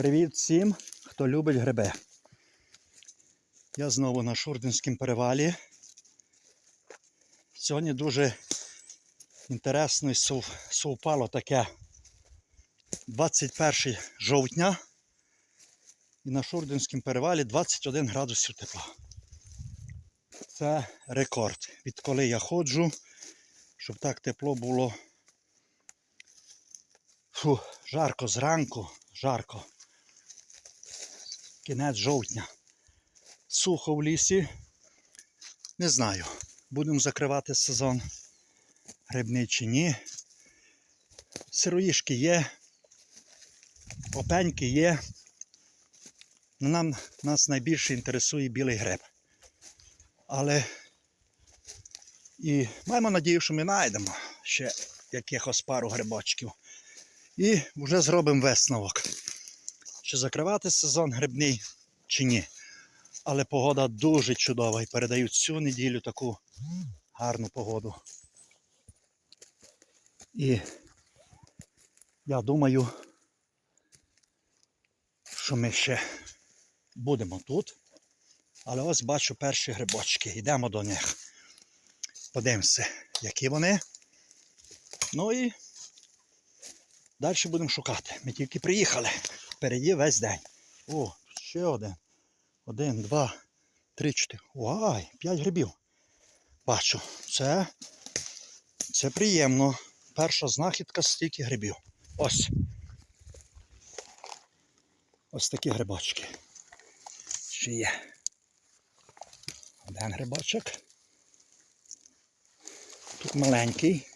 Привіт всім, хто любить гриби. Я знову на Шурдинському перевалі. Сьогодні дуже інтересно совпало таке 21 жовтня. І на Шурдинському перевалі 21 градусів тепла. Це рекорд. Відколи я ходжу, щоб так тепло було. Фу, жарко зранку, жарко. Кінець жовтня. Сухо в лісі. Не знаю, будемо закривати сезон грибний чи ні. Сироїшки є, опеньки є. Ну, Нам, нас найбільше інтересує білий гриб. Але і маємо надію, що ми знайдемо ще якихось пару грибочків. І вже зробимо висновок. Чи закривати сезон грибний, чи ні. Але погода дуже чудова і передають цю неділю таку гарну погоду. І я думаю, що ми ще будемо тут. Але ось бачу перші грибочки. Йдемо до них. Подивимося, які вони. Ну і далі будемо шукати. Ми тільки приїхали. Впереді весь день. О, ще один. Один, два, три, чотири. Ой, п'ять грибів. Бачу. Це, це приємно. Перша знахідка стільки грибів. Ось. Ось такі грибочки. Ще є. Один грибочок. Тут маленький.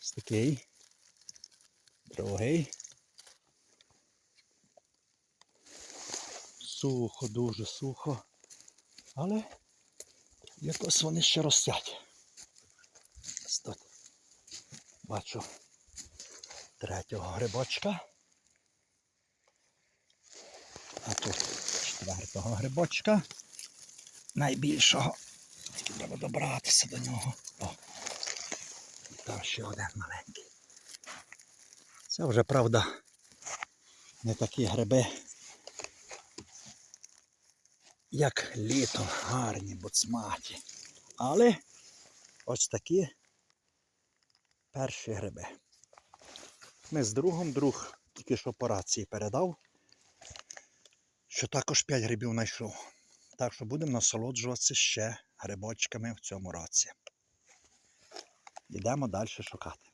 Ось такий. Другий. Сухо, дуже сухо. Але якось вони ще ростять. Тут. Бачу третього грибочка. А тут четвертого грибочка. Найбільшого. Треба добратися до нього. О. Там ще один маленький. Це вже, правда, не такі гриби, як літом, гарні, буцматі. Але ось такі перші гриби. Ми з другом друг тільки що по рації передав, що також 5 грибів знайшов. Так що будемо насолоджуватися ще грибочками в цьому році. Йдемо далі шукати.